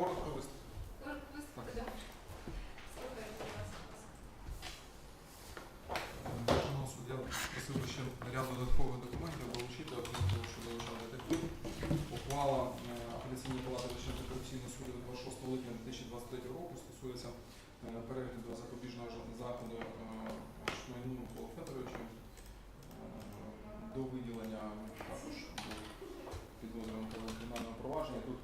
Коротко виступ. Коротко виступ, так. Державного суддя просив би ряд додаткових документів долучити, окрім того, що долучали такі. Ухвала е, апеляційної палати Вищого антикорупційного суду 26 липня 2023 року стосується е, перегляду запобіжного заходу е, Шмайну Полофедоровичу до виділення також підозрюваного кримінального провадження. Тут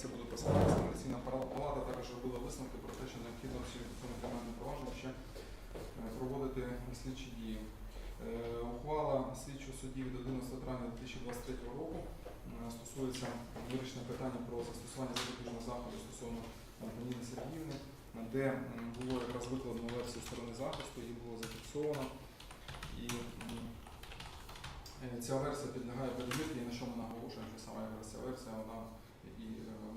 це буде апеляційна пара- палата також робила висновки про те, що необхідно всі цьому кримінальному провадженню ще е, проводити слідчі дії. Е, Ухвала слідчого судді від 11 травня 2023 року е, стосується вирішення питання про застосування запобіжного заходу стосовно Антоніни Сергіївни, де було якраз викладено версію сторони захисту, її було зафіксовано. І ця версія підлягає перевірці, і на що ми наголошуємо, що саме ця версія вона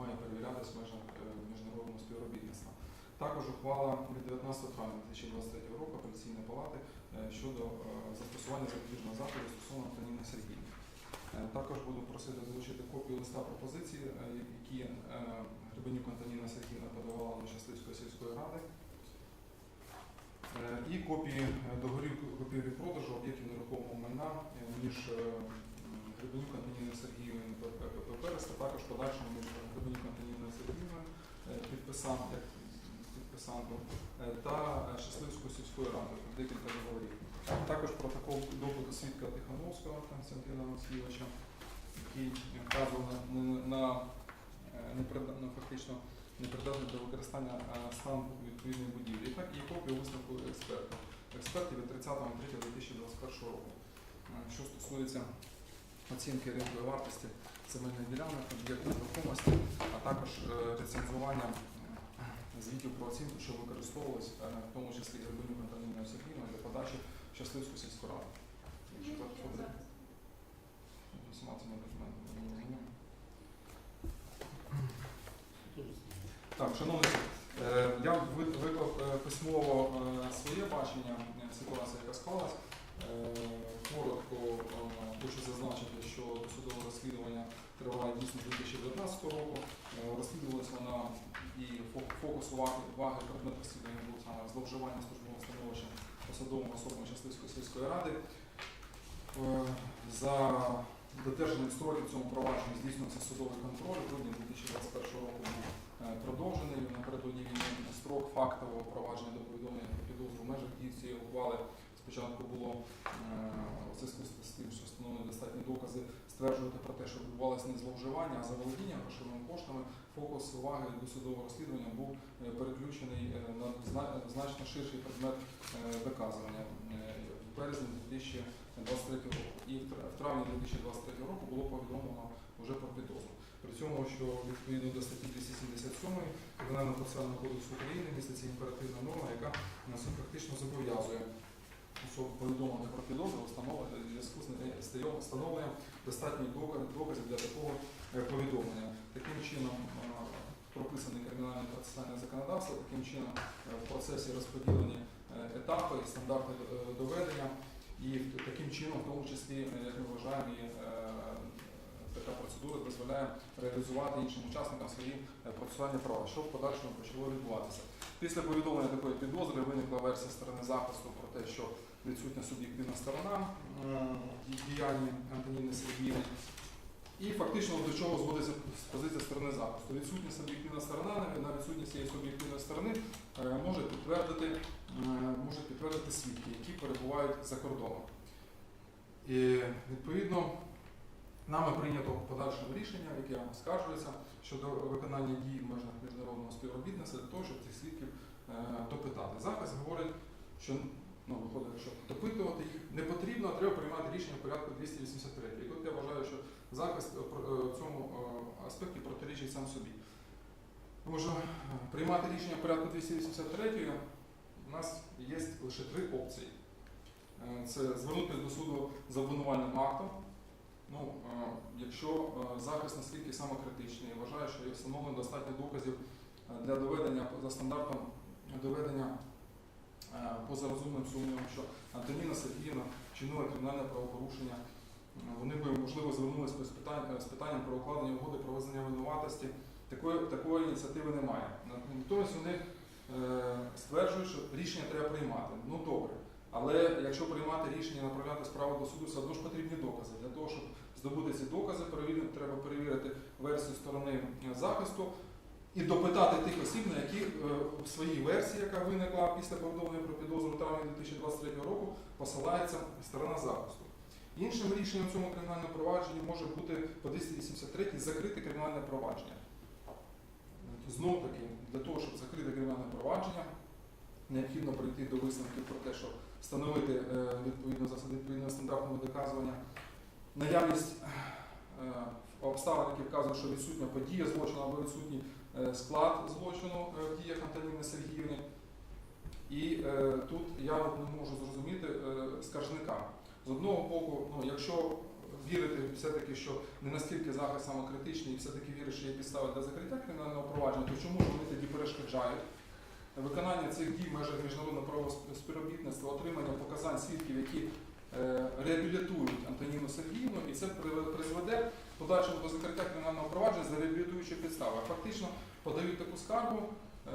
має перевірятися в межах е, міжнародного співробітництва. Також ухвала від 19 травня 2023 року апеляційної палати е, щодо е, застосування запобіжного заходу стосовно Антоніни Сергіївни. Е, Також буду просити долучити копію листа пропозиції, е, які е, Гребенюк Антоніна Сергіївна подавала до Щасливської сільської ради. Е, І копії е, договорів купівлі-продажу об'єктів нерухомого майна е, між е, Гребенюк Антоніною Сергіївною та ПП Перес, а також подальшому Гребенюк Антоніною Сергіївною е, підписантом е, та е, Щасливською сільською радою декілька договорів. Також протокол допиту свідка Тихановського Константина Олексійовича, який вказував на, на, на, на фактично непридатний до використання стан відповідної будівлі. Так і копію висновку експерта. Експертів від 30.03.2021 року. Що стосується оцінки ринкової вартості земельних ділянок, об'єктів нерухомості, а також е, рецензування звітів про оцінку, що використовувалось, е, в тому числі Гребенюк Антоніною Сергіївною для подачі Щасливську сільську раду. Якщо так. Так, шановні, е, я ви- виклав письмово своє бачення ситуації, яка склалась. Коротко е, хочу зазначити, що судове розслідування триває дійсно з 2019 року. Е, Розслідувалась вона і фокус уваги, уваги предмет розслідування був саме зловживання службовим становищем посадовими особами Щасливської сільської ради. Е, За додержанням строків цьому провадженні здійснюється судовий контроль. В грудні 2021 року був продовжений. Напередодні війни строк фактового провадження до повідомлення про підозру в межах дії цієї ухвали спочатку було е, у зв'язку з тим, що встановлені достатні докази стверджувати про те, що відбувалося не зловживання, а заволодіння грошовими коштами. Фокус уваги до судового розслідування був е, переключений е, на значно ширший предмет доказування в березні 2023 року. І в травні 2023 року було повідомлено вже про підозру. При цьому, що відповідно до статті 277 Кримінального процесуального кодексу України міститься імперативна норма, яка нас фактично зобов'язує особу повідомити про підозру встановлення в зв'язку з встановленням достатніх доказів для такого е, повідомлення. Таким чином е, прописане кримінальне процесуальне законодавство, таким чином е, в процесі розподілені е, етапи, стандарти е, доведення, і таким чином, в тому числі, е, як ми вважаємо, і, е, така процедура дозволяє реалізувати іншим учасникам свої е, процесуальні права, що в подальшому почало відбуватися. Після повідомлення такої підозри виникла версія сторони захисту про те, що відсутня суб'єктивна сторона в діянні Антоніни Сергіївни. І фактично до чого зводиться з позиції сторони захисту. Відсутня суб'єктивна сторона, на- відсутність цієї суб'єктивної сторони е, може підтвердити, е, може підтвердити свідки, які перебувають за кордоном. І відповідно нами прийнято подальшому рішення, яке оскаржується щодо виконання дій в межах міжнародного співробітництва для того, щоб цих свідків е, допитати. Захист говорить, що ну, виходить, що допитувати їх не потрібно, а треба приймати рішення в порядку 283. І тут я вважаю, що захист е, е, в цьому е, аспекті протирічить сам собі. Тому що приймати рішення в порядку 283 у нас є лише три опції. Це звернутися до суду з обвинувальним актом. Ну, якщо захист наскільки самокритичний, я вважаю, що є встановлено достатньо доказів для доведення за стандартом доведення поза розумним сумнівом, що Антоніна Сергіївна вчинила кримінальне правопорушення. Е, Вони би, можливо, звернулися з, питань, е, з питанням про укладення угоди про визнання винуватості. Такої, такої ініціативи немає. Натомість вони е, стверджують, що рішення треба приймати. Ну добре. Але якщо приймати рішення направляти справу до суду, все одно ж потрібні докази. Для того, щоб здобути ці докази, треба перевірити версію сторони е, захисту і допитати тих осіб, на які е, в своїй версії, яка виникла після повідомлення про підозру в травні 2023 року, посилається сторона захисту. Іншим рішенням в цьому кримінальному провадженні може бути по 283 закрити кримінальне провадження. Знов таки, для того, щоб закрити кримінальне провадження, необхідно прийти до висновків про те, що встановити е, відповідно засади відповідного стандартного доказування, наявність е, обставин, які вказують, що відсутня подія злочину або відсутній склад злочину е, в діях Антоніни Сергіївни. І е, тут я не можу зрозуміти е, скаржника. З одного боку, ну, якщо вірити все-таки, що не настільки захист самокритичний і все-таки вірить, що є підстави для закриття кримінального провадження, то чому вони тоді перешкоджають виконання цих дій в межах міжнародного правового співробітництва, отримання показань свідків, які е, реабілітують Антоніну Сергіївну, і це призведе подальшому до закриття кримінального провадження за реабілітуючою підставою. Фактично подають таку скаргу,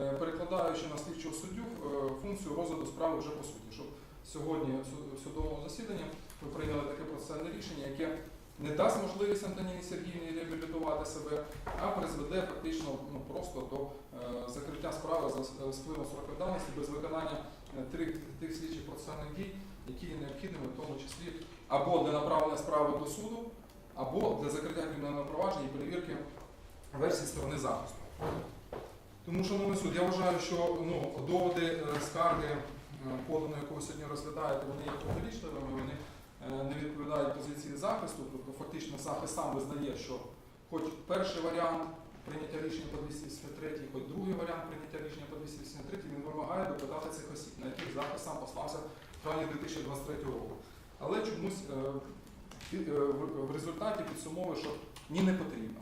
е, перекладаючи на слідчого суддю е, функцію розгляду справи вже по суті, щоб сьогодні в судовому засіданні ви прийняли таке процесуальне рішення, яке не дасть можливість Антоніні Сергіївні реабілітувати себе, а призведе фактично ну, просто до е, закриття справи за с- з впливом сроку давності без виконання е, тих, тих слідчих процесуальних дій, які є необхідними, в тому числі або для направлення справи до суду, або для закриття кримінального провадження і перевірки версії сторони захисту. Тому, шановний суд, я вважаю, що ну, доводи е, скарги, е, поданої, яку ви сьогодні розглядаєте, вони є протирічливими, вони е, не відповідають позиції захисту. Тобто фактично захист сам визнає, що хоч перший варіант прийняття рішення по 283, хоч другий варіант прийняття рішення по 283, він вимагає допитати цих осіб, на яких захист сам послався в травні 2023 року. Але чомусь в результаті підсумовує, що ні не потрібно.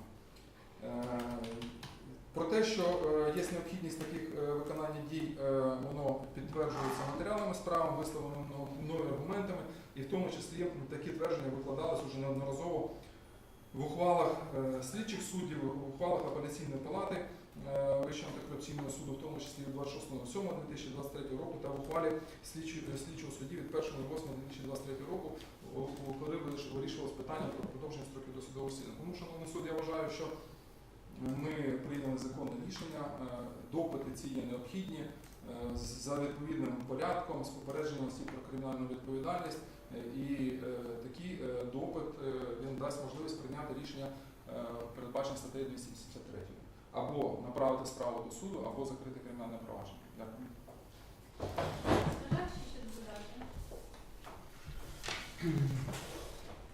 Про те, що е, є необхідність таких е, виконання дій, е, воно підтверджується матеріалами справи, висловленими мною аргументами, і в тому числі такі твердження викладалися вже неодноразово в ухвалах слідчих суддів, в ухвалах апеляційної палати Вищого антикорупційного суду, в тому числі від 26.07.2023 року та в ухвалі слідчого судді від 1.08.2023 року, коли виріш- вирішувалось питання про продовження строків досудового розслідування. Тому, шановний суд, я вважаю, що ми прийняли законне рішення, е, допити ці є необхідні е, за відповідним порядком, з попередженням осіб про кримінальну відповідальність. Е, І такий допит він дасть можливість прийняти рішення, передбачене статтею 273. Або направити справу до суду, або закрити кримінальне провадження. Дякую. Скажіть, що ще додати?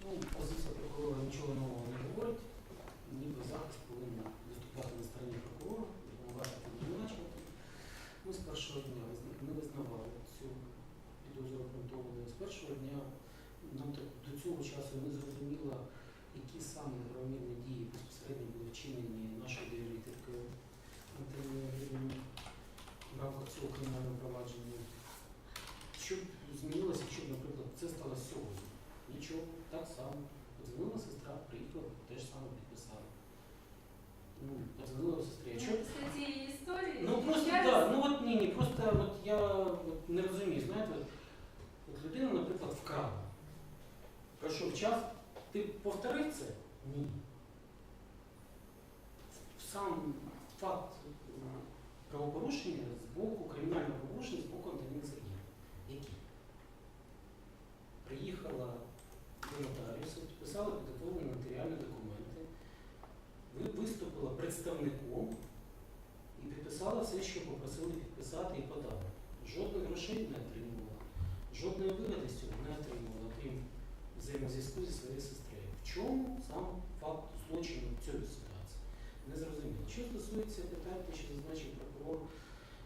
Ну, позиція прокурора нічого нового не говорить. Ніби захист повинен виступати на стороні прокурора, допомагати обвинувачувати. Ми з першого дня визна- не визнавали цю підозру обґрунтованою. З першого дня нам так до цього часу не зрозуміло, які саме неправомірні дії безпосередньо були вчинені нашою довірителькою Антонією Юріївною в рамках цього кримінального провадження. Що б змінилося, якщо б, наприклад, це сталося сьогодні? Нічого, так само. Подзвонила сестра, приїхала, теж саме підписала. Ну, подзвонила сестрі. А? Після цієї історії Ну просто я так, ну от ні, ні, просто от я от не розумію, знаєте, от людина, наприклад, вкрала. Пройшов час, ти повторив це? Ні. Сам факт е, правопорушення з боку, кримінального правопорушення з боку Антоніни Сергіївни. Який? Приїхала до нотаріуса, підписала підготовлені нотаріальні документи, виступила представником і підписала все, що попросили підписати і подала. Жодних грошей не отримувала, жодної вигоди з цього не отримувала, взаємозв'язку зі своєю сестрою. В чому сам факт злочину в цій ситуації? Не зрозуміло. Що стосується питань, що зазначив прокурор,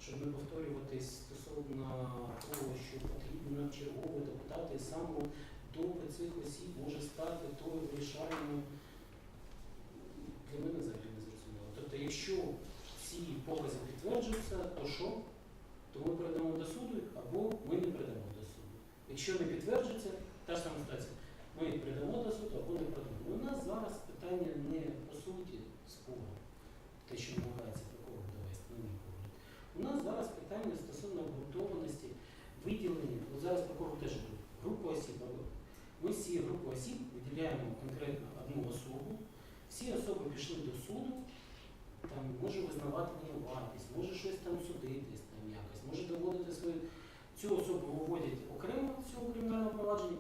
щоб не повторюватись стосовно того, що потрібно чергово допитати саме допит цих осіб може стати тою вирішальною, для мене взагалі не зрозуміло. Тобто, якщо ці покази підтверджуються, то що? То ми передамо до суду або ми не передамо до суду. Якщо не підтверджується, та ж сама ситуація. Ми передамо до суду або не передамо. У нас зараз питання не по суті спору, те, що намагається прокурор довести, на мій погляд. У нас зараз питання стосовно обґрунтованості виділені, от зараз прокурор теж групу осіб. Ми з цієї групи осіб виділяємо конкретно одну особу. Всі особи пішли до суду, там може визнавати винуватість, може щось там судитись там якось, може доводити свою. Цю особу виводять окремо з цього кримінального провадження.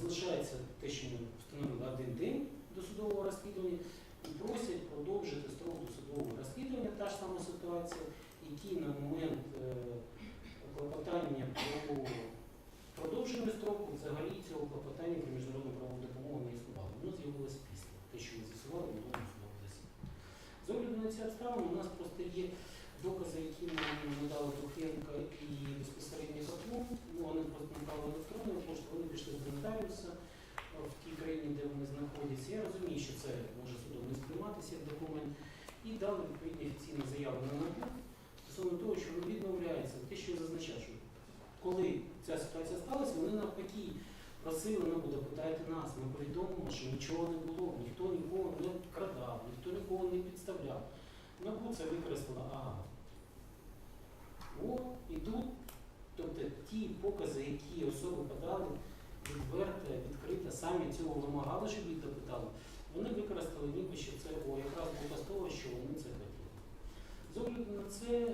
Залишається те, що ми встановили один день до судового розслідування, і просять продовжити строк досудового розслідування, та ж сама ситуація, які на момент е, клопотання про продовження строку взагалі цього клопотання про міжнародну правову допомогу не існувало. Воно з'явилось після те, що ми з'ясували в минулому судовому засіданні. З огляду на ці обставини у нас просто є докази, які нам надали Тухенко і безпосередньо Каплун. Ну, вони просто направили електронною поштою, вони пішли до нотаріуса е, в тій країні, де вони знаходяться. Я розумію, що це може судом не сприйматися як документ. І дали відповідні офіційні заяви на НАБУ стосовно того, що вони відмовляються, те, що я зазначав, що коли ця ситуація сталася, вони навпаки просили НАБУ, допитайте нас, ми повідомимо, що нічого не було, ніхто нікого не крадав, ніхто нікого не підставляв. НАБУ це використало, ага. О, і тут, тобто ті покази, які особи подали, відверто, відкрито, самі цього вимагали, щоб їх допитали, вони використали ніби, що це о, якраз доказ того, що вони це хотіли. З огляду на це е,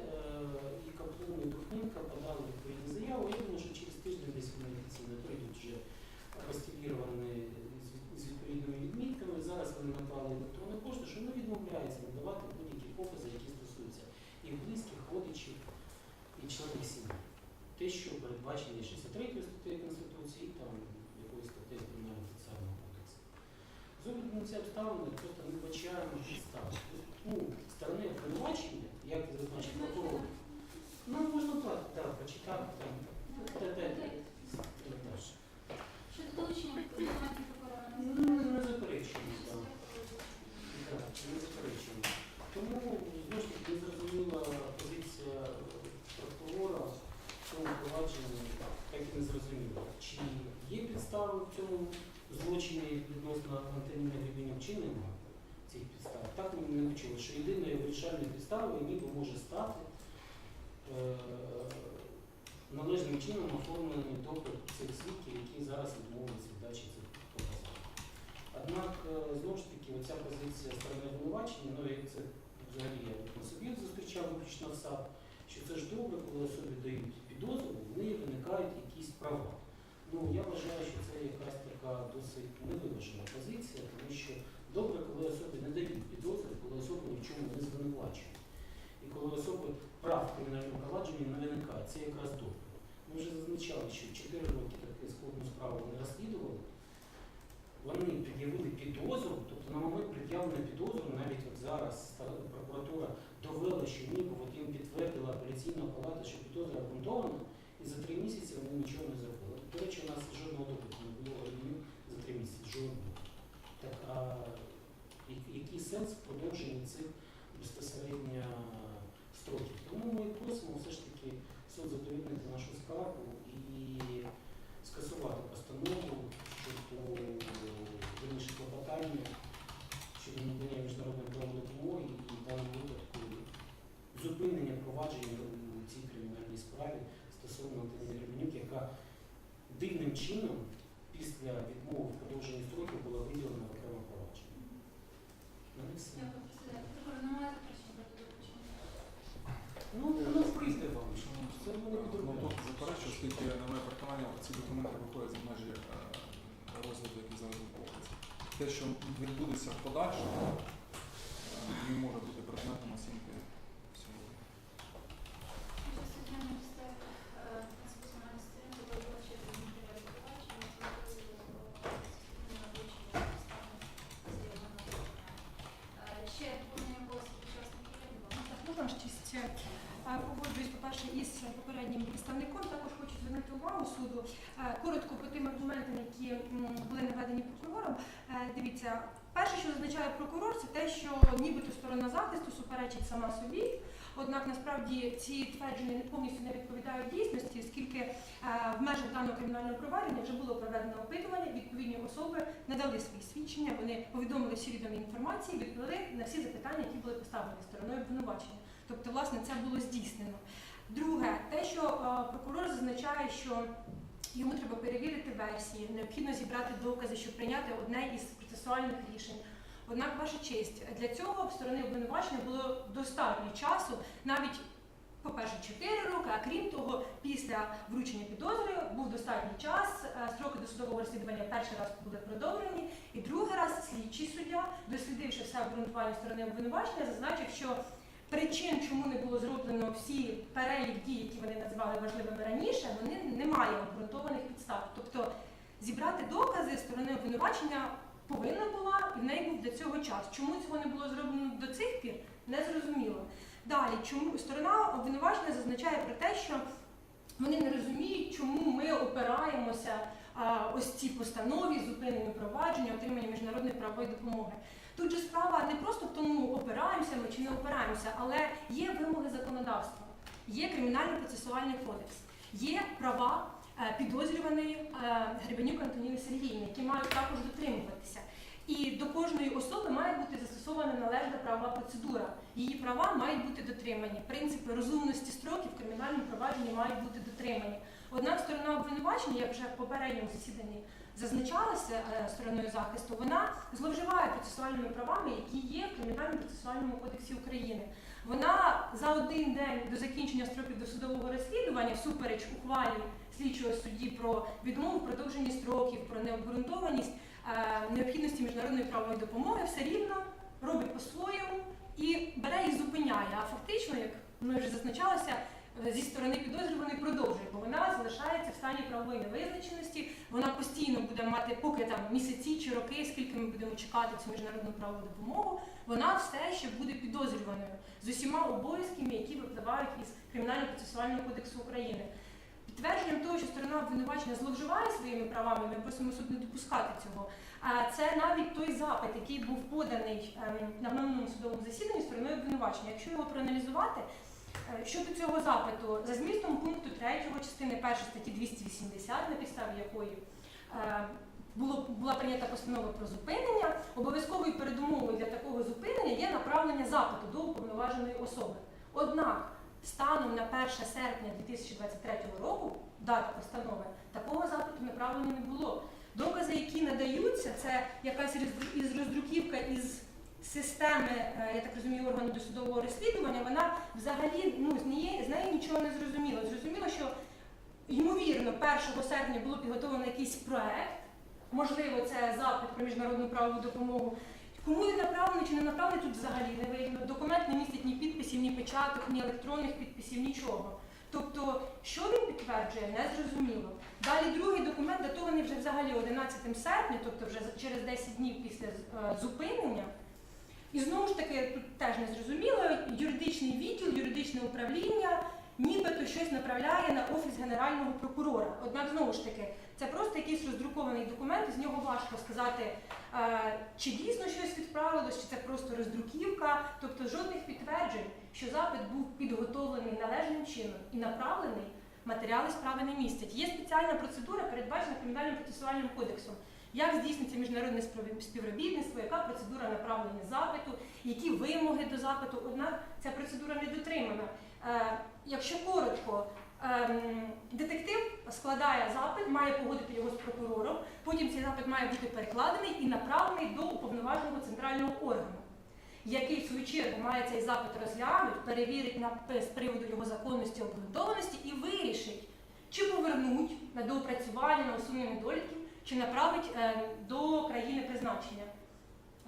і Каплун, і Духненка подали відповідні заяви. Я думаю, що через тиждень десь вони офіційно прийдуть вже апостиліровані з, відповідними відмітками. Зараз вони направили електронну пошту, що вони відмовляються надавати будь-які покази, які стосуються їх близьких, родичів і членів сім'ї. Те, що передбачено 63 статтею Конституції, і там якоїсь статтею Кримінального процесуального кодексу. З огляду на ці обставини просто не вбачаємо підстав. Ну, сторони обвинувачення, як зазначив прокурор, ну можна так, так, почитати там. Та, та, та, та, та. Щодо долучення прокурора Ну, не заперечуємо, так. Так, не заперечуємо. Тому знову ж таки незрозуміла позиція прокурора в цьому провадженні, так і не зрозуміло. Чи є підстави в цьому злочині відносно Антоніна Гребенюк, чи немає цих підстав? Так ми не почули, що єдиною вирішальною підставою ніби може стати е, належним чином оформлений допит цих свідків, які зараз відмовилися від дачі цих показань. Однак, е, знову ж таки, оця позиція сторони обвинувачення, ну як це взагалі я на собі зустрічав виключно в САП, що це ж добре, коли особі дають підозру, в неї виникають якісь права. Ну, я вважаю, що це якась така досить невиважена позиція, тому що добре, коли особі не дають підозри, коли особу ні в чому не звинувачують. І коли особи прав в кримінальному провадженні не виникає, це якраз добре. Ми вже зазначали, що 4 роки таку складну справу вони розслідували, вони пред'явили підозру, тобто на момент пред'явлення підозру, навіть от зараз прокуратура довела, що от їм підтвердила апеляційна палата, що підозра обґрунтована, і за три місяці вони нічого не зробили. До речі, у нас жодного допиту не було ревню за три місяці, жодного. Так, а який сенс в продовженні цих безпосередньо строків? Тому ми просимо все ж таки суд задовольнити нашу скаргу і скасувати постанову щодо вирішення клопотання щодо надання міжнародної правової допомоги і в даному випадку зупинення провадження у цій кримінальній справі стосовно Антоніни Гребенюк, яка дивним чином після відмови в продовженні строків була виділена в окреме провадження. Ну? Ну, воно прийде вам. Це не Ну, тут підробляємо. оскільки на моє переконання, ці документи виходять за межі е, розгляду, який зараз відбувається. Те, що відбудеться в подальшому, не може бути предметом оцінки сьогодні. Що суддя на підставі е, 38 сторінки було вилучити з матеріалів провадження, з метою суспільного вивчення обставин заявленого клопотання. Е, Ще доповнення голосу учасників є, будь ласка. Так, можна ж честь. е, Погоджуюсь, по-перше, із попереднім представником. Також хочу звернути увагу суду е, коротко по тим аргументам, які м, були наведені прокурором. Е, Дивіться, перше, що зазначає прокурор, це те, що нібито сторона захисту суперечить сама собі. Однак насправді ці твердження не повністю не відповідають дійсності, оскільки е, в межах даного кримінального провадження вже було проведено опитування, відповідні особи надали свої свідчення, вони повідомили всі відомі інформації, відповіли на всі запитання, які були поставлені стороною обвинувачення. Тобто, власне, це було здійснено. Друге, те, що е, прокурор зазначає, що йому треба перевірити версії, необхідно зібрати докази, щоб прийняти одне із процесуальних рішень. Однак, ваша честь, для цього в сторони обвинувачення було достатньо часу, навіть, по-перше, 4 роки, а крім того, після вручення підозри був достатній час, е, строки досудового розслідування перший раз були продовжені, і другий раз слідчий суддя, дослідивши все обґрунтування сторони обвинувачення, зазначив, що причин, чому не було зроблено всі перелік дій, які вони називали важливими раніше, вони немає обґрунтованих підстав. Тобто зібрати докази сторони обвинувачення повинна була, і в неї був для цього час. Чому цього не було зроблено до цих пір, не зрозуміло. Далі, чому сторона обвинувачення зазначає про те, що вони не розуміють, чому ми опираємося а, ось цій постанові, зупиненню провадження, отримання міжнародної правової допомоги. Тут же справа не просто в тому, опираємося ми чи не опираємося, але є вимоги законодавства, є кримінально-процесуальний кодекс, є права підозрюваної е, Гребенюк Антоніни Сергіївни, які мають також дотримуватися. І до кожної особи має бути застосована належна правова процедура. Її права мають бути дотримані. Принципи розумності строків в кримінальному провадженні мають бути дотримані. Однак сторона обвинувачення, як вже в попередньому засіданні зазначалося е, стороною захисту, вона зловживає процесуальними правами, які є в кримінальному процесуальному кодексі України. Вона за один день до закінчення строків досудового розслідування, всупереч ухвалі слідчого судді про відмову в продовженні строків, про необґрунтованість е, необхідності міжнародної правової допомоги, все рівно робить по-своєму і бере і зупиняє. А фактично, як ми вже зазначалося, е, зі сторони підозрюваної продовжує, бо вона залишається в стані правової невизначеності. Вона постійно буде мати, поки там місяці чи роки, скільки ми будемо чекати цю міжнародну правову допомогу, вона все ще буде підозрюваною з усіма обов'язками, які випливають із кримінально-процесуального кодексу України. Підтвердженням того, що сторона обвинувачення зловживає своїми правами, ми просимо суд не допускати цього. Це навіть той запит, який був поданий ем, на минулому судовому засіданні стороною обвинувачення. Якщо його проаналізувати, е, щодо цього запиту, за змістом пункту 3 частини 1 статті 280, на підставі якої е, було, була прийнята постанова про зупинення, обов'язковою передумовою для такого зупинення є направлення запиту до уповноваженої особи. Однак, станом на 1 серпня 2023 року, дата постанови, такого запиту направлено не було. Докази, які надаються, це якась роздруківка із системи, е, я так розумію, органу досудового розслідування, вона взагалі ну, з, неї, з неї нічого не зрозуміло. Зрозуміло, що ймовірно 1 серпня було підготовлено якийсь проект, можливо, це запит про міжнародну правову допомогу. Кому він направлений чи не направлений, тут взагалі не видно. Документ не містить ні підписів, ні печаток, ні електронних підписів, нічого. Тобто, що він підтверджує, не зрозуміло. Далі другий документ датований вже взагалі 11 серпня, тобто вже через 10 днів після е, зупинення. І знову ж таки, тут теж не зрозуміло, юридичний відділ, юридичне управління нібито щось направляє на офіс генерального прокурора. Однак знову ж таки, це просто якийсь роздрукований документ, з нього важко сказати, е, чи дійсно щось відправилось, чи це просто роздруківка, тобто жодних підтверджень, що запит був підготовлений належним чином і направлений. Матеріали справи не містять. Є спеціальна процедура, передбачена кримінальним процесуальним кодексом. Як здійснюється міжнародне співробітництво, яка процедура направлення запиту, які вимоги до запиту. Однак ця процедура не дотримана. Е, якщо коротко, ем, детектив складає запит, має погодити його з прокурором, потім цей запит має бути перекладений і направлений до уповноваженого центрального органу, який в свою чергу має цей запит розглянути, перевірить на з приводу його законності, обґрунтованості і вирішить, чи повернуть на доопрацювання, на усунення недоліків, чи направить е, до країни призначення.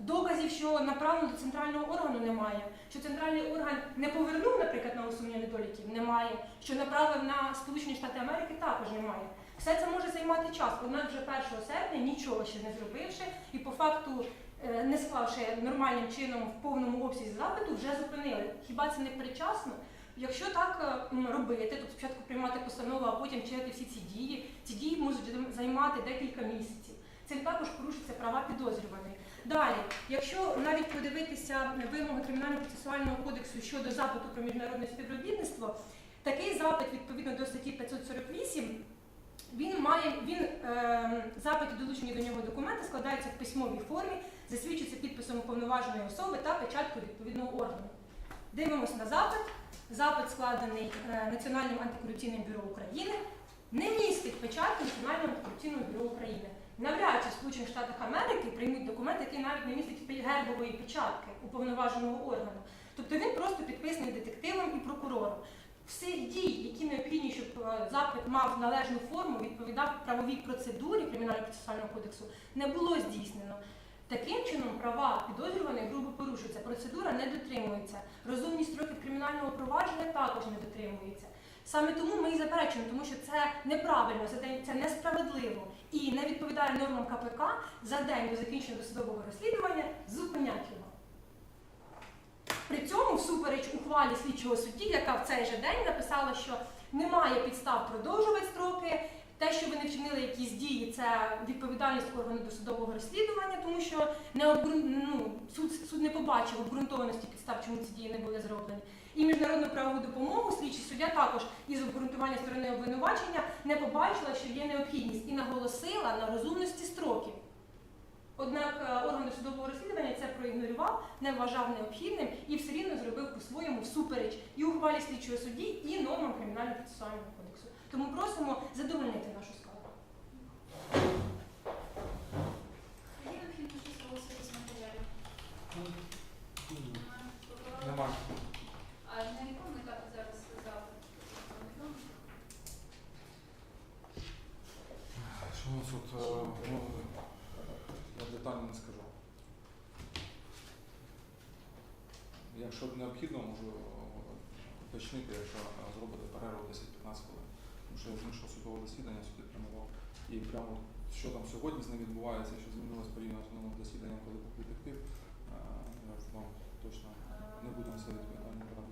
Доказів, що направлено до центрального органу, немає. Що центральний орган не повернув, наприклад, на усунення недоліків, немає. Що направив на Сполучені Штати Америки, також немає. Все це може займати час. Однак вже 1 серпня нічого ще не зробивши, і по факту е, не склавши нормальним чином в повному обсязі запиту, вже зупинили. Хіба це не передчасно? Якщо так е, робити, то спочатку приймати постанову, а потім вчинити всі ці дії, ці дії можуть займати декілька місяців. Цим також порушуються права підозрюваних. Далі, якщо навіть подивитися вимоги кримінально-процесуального кодексу щодо запиту про міжнародне співробітництво, такий запит відповідно до статті 548, він має він е, запит і долучені до нього документи складаються в письмовій формі, засвідчується підписом уповноваженої особи та печаткою відповідного органу. Дивимося на запит. запит складений е, Національним антикорупційним бюро України, не містить печатки Національного антикорупційного бюро України. Навряд чи в Сполучених Штатах Америки приймуть документ, який навіть не містить гербової печатки уповноваженого органу. Тобто він просто підписаний детективом і прокурором. Всіх дій, які необхідні, щоб е, запит мав належну форму, відповідав правовій процедурі кримінально-процесуального кодексу, не було здійснено. Таким чином, права підозрюваних грубо порушуються, процедура не дотримується. Розумні строки кримінального провадження також не дотримуються. Саме тому ми і заперечуємо, тому що це неправильно, це, несправедливо і не відповідає нормам КПК за день до закінчення досудового розслідування зупинять його. При цьому, всупереч ухвалі слідчого судді, яка в цей же день написала, що немає підстав продовжувати строки. Те, що ви не вчинили якісь дії, це відповідальність органу досудового розслідування, тому що не обґрун- ну, суд, суд не побачив обґрунтованості підстав, чому ці дії не були зроблені. І міжнародну правову допомогу слідчий суддя також із обґрунтування сторони обвинувачення не побачила, що є необхідність і наголосила на розумності строків. Однак е, орган досудового розслідування це проігнорував, не вважав необхідним і все рівно зробив по-своєму всупереч і ухвалі слідчого судді, і нормам кримінально-процесуального кодексу. Тому просимо задовольнити нашу скаргу. Є необхідність щось голосувати з матеріалів? Немає. Прокурор? Немає. А на якому етапі зараз запит? Невідомо? Що у нас тут? е, ну, я детально не скажу. Якщо необхідно, можу уточнити, якщо зробити перерву 10-15 хвилин. Тому що я знайшов судове засідання, сюди прямував. І прямо що там сьогодні з ним відбувається, що змінилось порівняно з минулим засіданням, коли був детектив, е, я вам точно не будемо це відповідально казати.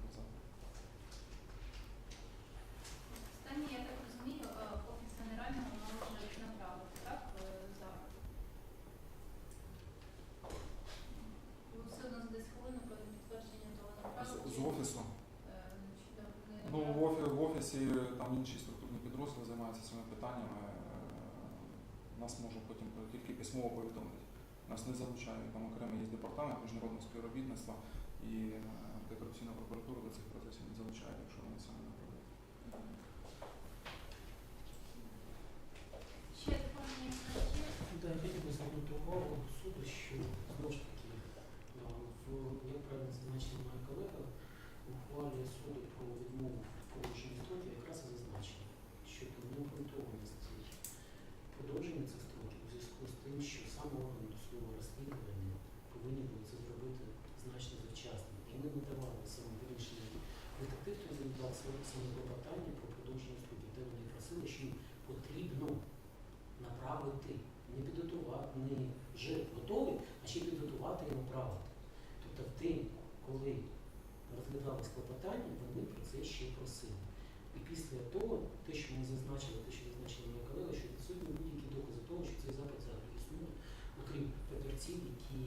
Останнє, я так розумію, е, офіс генерального може направити, так, е, запит? Ви все одно за 10 хвилин про підтвердження того З, направити? з офісу. Е, щодо не- Ну, в офі- в офісі там інші структурні підрозділи займаються цими питаннями. Е, Нас можуть потім тільки письмово повідомити. Нас не залучають. Там окремий є департамент міжнародного співробітництва і е, антикорупційна прокуратура до цих процесів не залучає, якщо вони саме не проводять. Ще доповнення є? Да, я хотів би звернути увагу суду, що знову ж таки а, в як правильно зазначила моя колега, в ухвалі суду про відмову в продовженні строків якраз і зазначено щодо необґрунтованості продовження цих строків у зв'язку з тим, що саме органи досудового розслідування повинні були це зробити значно завчасно. І вони не давали саме вирішення детектив, хто задав саме клопотання про продовження вони просили, що їм потрібно направити, не підготувати, не вже готові, а ще підготувати і направити. Тобто в день, коли розглядалось клопотання, вони про це ще просили. І після того, те, що ми зазначили, те, що зазначила моя колега, що відсутні будь-які докази того, що цей запит взагалі існує, окрім папірців, які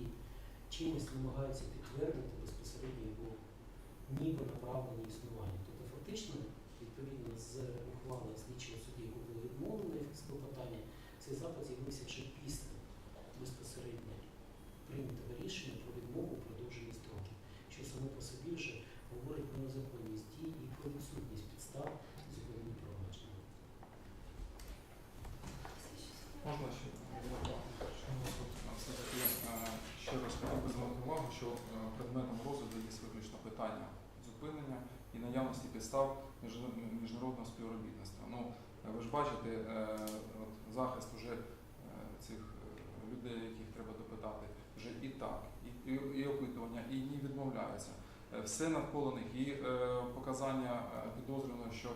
чимось намагаються підтвердити безпосередньо його ніби направлення існування. Фактично, відповідно з ухвали слідчого судді, яку було відмовлено в клопотання, цей запит з'явився вже після безпосередньо прийнятого рішення про відмову продовження строків, що само по собі вже говорить про незаконність дій і про відсутність підстав зупинення провадження. Можна ще що у нас тут е, все-таки е, ще раз хотів би звернути увагу, що е, предметом розгляду є виключно питання зупинення і наявності підстав міжнародного співробітництва. Ну, ви ж бачите, е, от захист уже е, цих е, людей, яких треба допитати, вже і так, і, і, і опитування, і ні відмовляється. Е, Все навколо них, і показання підозрюваного, що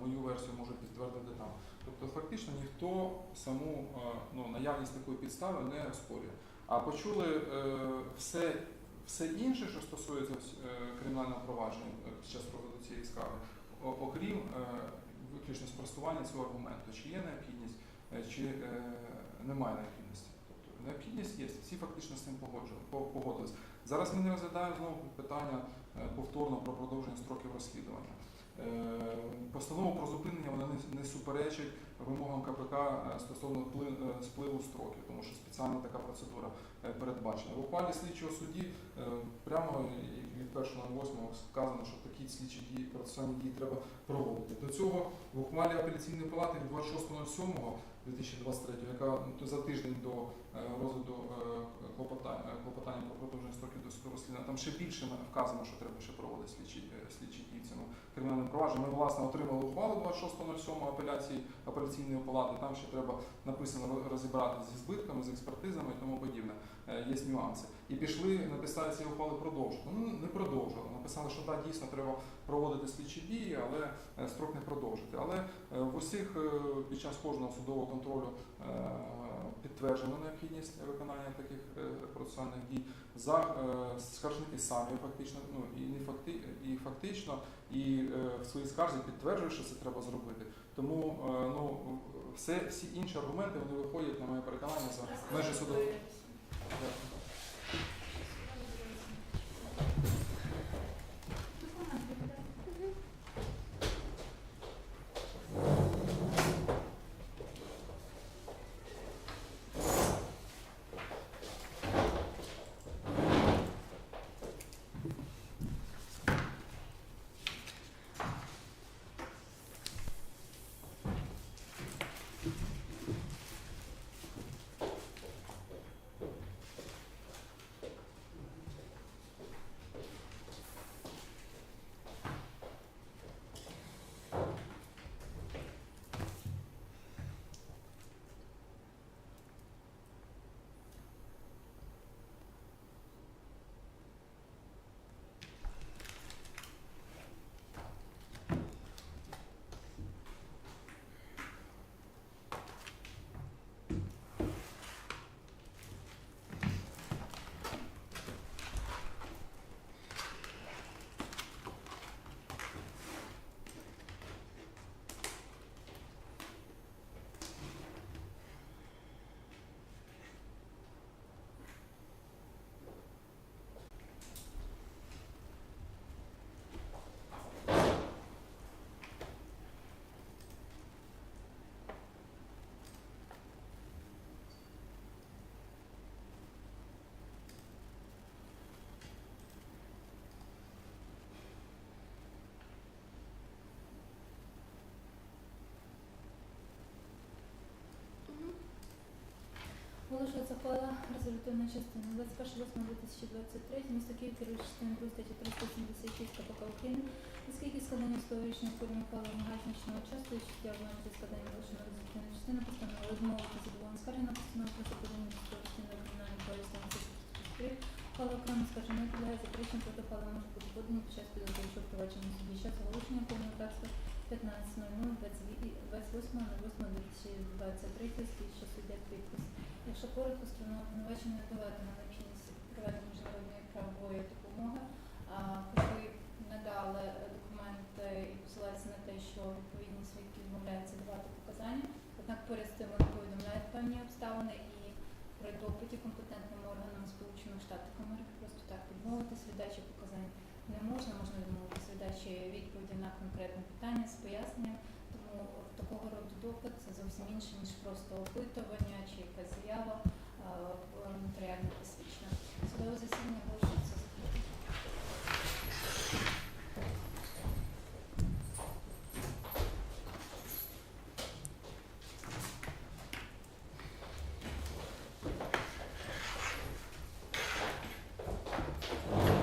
мою версію може підтвердити там. Тобто фактично ніхто саму ну, наявність такої підстави не оспорює. А почули все, все інше, що стосується е, кримінального провадження е, під час проводу цієї скарги, окрім е, виключно спростування цього аргументу, чи є необхідність, чи немає необхідності. Тобто необхідність є, всі фактично з цим погодились. Зараз ми не розглядаємо знову питання повторно про продовження строків розслідування. Е, Постанову про зупинення вона не, суперечить вимогам КПК е, стосовно е, спливу строків, тому що спеціальна така процедура передбачена. В ухвалі слідчого судді прямо від 1.08 сказано, що такі слідчі дії, процесуальні дії треба проводити. До цього в ухвалі апеляційної палати від 26.07 2023, яка ну, за тиждень до розгляду клопотання, про продовження строків досудового розслідування, там ще більше вказано, що треба ще проводити слідчі, слідчі дії кримінальному провадженні. Ми власне отримали ухвалу 26.07 апеляції апеляційної палати. Там ще треба написано роз- розібрати зі збитками, з експертизами і тому подібне. Е, Є нюанси. І пішли на підставі цієї ухвали продовжити. Ну не продовжили. Написали, що так, дійсно треба проводити слідчі дії, але е, строк не продовжити. Але е, в усіх під час кожного судового контролю підтверджена необхідність виконання таких е, процесуальних дій. За е, скаржники самі фактично, ну і не факти, і фактично, і е, в своїй скарзі підтверджують, що це треба зробити. Тому ну все всі інші аргументи вони виходять на моє переконання за межі суду. Документ Оголошується ухвала резолютивна частина 21.08.2023, місто Київ, керуючи частиною 2 статті 376 КПК України, оскільки складання словорічної форми ухвали вимагає значного часу, і життя обмежується складання вилученої резолютивної частини, постанови відмовити задоволення скарги на постанову про заподання судового кримінального полісу Ухвала окремо скарження підлягає заперечення проти ухвали може бути подані під час підготовчого провадження суді. Час оголошення повного тексту 15.00 28.08.2023 слідча суддя підпис. Якщо коротко, сторона обвинувачення доведена необхідність проведення міжнародної правової допомоги, коли надали документи і посилаються на те, що відповідні свідки відмовляються давати показання, однак поряд з тим вони повідомляють певні обставини і при допиті компетентним органам Сполучених Штатів Америки просто так відмовитися від дачі показань не можна, можна відмовитися від дачі відповіді на конкретне питання з поясненням. Тому такого роду допит це зовсім інше, ніж просто опитування чи якась заява е, нотаріальне посвідчення. Судове засідання було